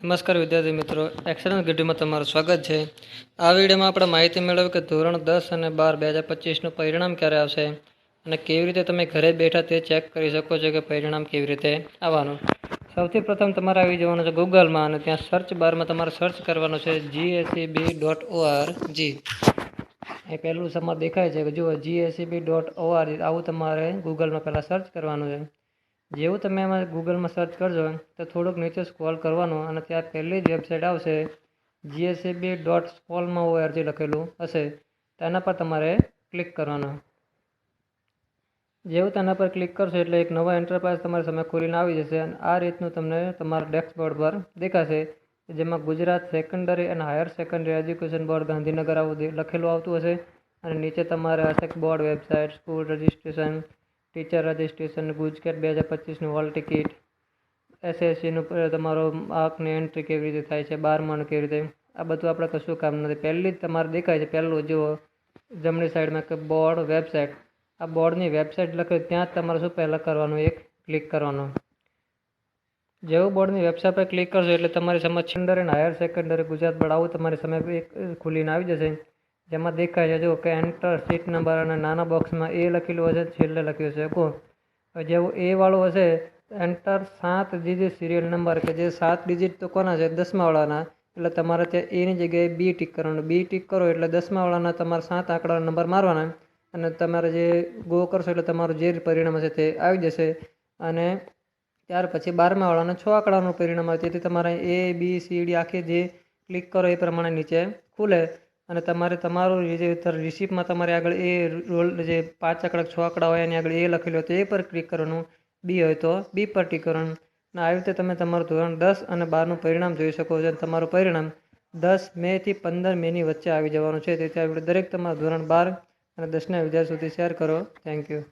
નમસ્કાર વિદ્યાર્થી મિત્રો. એક્સલન્સ ગીડીમાં તમારું સ્વાગત છે. આ વિડીયોમાં આપણે માહિતી મેળવી કે ધોરણ દસ અને બાર બે હજાર પચીસનું પરિણામ ક્યારે આવશે અને કેવી રીતે તમે ઘરે બેઠા તે ચેક કરી શકો છો કે પરિણામ કેવી રીતે આવવાનું. સૌથી પ્રથમ તમારે આવી જવાનું છે ગૂગલમાં અને ત્યાં સર્ચ બારમાં તમારે સર્ચ કરવાનું છે જીએસસીબી ડોટ ઓઆરજી એ પહેલું સમાજ દેખાય છે કે જુઓ જીએસસીબી ડોટ ઓઆર આવું તમારે ગૂગલમાં પહેલાં સર્ચ કરવાનું છે. જેવું તમે એમાં ગૂગલમાં સર્ચ કરજો તો થોડુંક નીચે સ્ક્રોલ કરવાનું અને ત્યાં પહેલી જ વેબસાઇટ આવશે જીએસસીબી ડોટ સ્કોલમાં ઓઆરજી લખેલું હશે. તેના પર તમારે ક્લિક કરવાનું. જેવું તેના પર ક્લિક કરશો એટલે એક નવા એન્ટરપ્રાઇઝ તમારી સામે ખોલીને આવી જશે અને આ રીતનું તમને તમારા ડેસ્કબોર્ડ પર દેખાશે. જેમાં ગુજરાત સેકન્ડરી અને higher secondary education board Gandhinagar આવું લખેલું આવતું હશે. અને નીચે તમારે હશે board website school registration teacher registration GUJCET બે હજાર પચીસનું હોલ ટિકિટ. એસએસસીનું તમારો માર્કની એન્ટ્રી કેવી રીતે થાય છે, બારમાનું કેવી રીતે આ બધું આપણે કશું કામ નથી. પહેલી જ તમારે દેખાય છે, પહેલું જુઓ, જમણી સાઈડમાં કે બોર્ડ વેબસાઇટ. આ બોર્ડની વેબસાઇટ લખે, ત્યાં જ તમારે શું પહેલાં કરવાનું, એક ક્લિક કરવાનું. જેવું બોર્ડની વેબસાઇટ પર ક્લિક કરશો એટલે તમારી સમજ સેકન્ડરી અને હાયર સેકન્ડરી ગુજરાત બોર્ડ આવું તમારી સામે એક ખુલીને આવી જશે. જેમાં દેખાય છે જો કે એન્ટર સીટ નંબર અને નાના બોક્સમાં એ લખેલું હશે, છેલ્લે લખ્યું છે કો જેવું એ વાળું હશે એન્ટર સાત ડિજિટ સિરિયલ નંબર કે જે સાત ડિજિટ તો કોના છે? દસમાવાળાના એટલે તમારે ત્યાં એની જગ્યાએ બી ટીક કરવાનું. બી ટીક કરો એટલે દસમાવાળાના તમારે સાત આંકડાના નંબર મારવાના. અને તમારે જે ગો કરશો એટલે તમારું જે પરિણામ હશે તે આવી જશે. અને ત્યાર પછી બારમાવાળાના છ આંકડાનું પરિણામ આવે. તેથી તમારે એ બી સી ડી આખી જે ક્લિક કરો એ પ્રમાણે નીચે ખુલે. અને તમારે તમારું જે રિસિપ્ટમાં તમારે આગળ એ રોલ જે પાંચ આંકડા, છ આંકડા હોય એની આગળ એ લખેલું હોય તો એ પર ક્લિક કરવાનું. બી હોય તો બી પર ટીક કરવાનું. અને આવી રીતે તમે તમારું ધોરણ દસ અને બારનું પરિણામ જોઈ શકો છો અને તમારું પરિણામ દસ મેથી પંદર મેની વચ્ચે આવી જવાનું છે. તેથી આ વીડિયો દરેક તમારા ધોરણ બાર અને દસના વિદ્યાર્થી સુધી શેર કરો. Thank you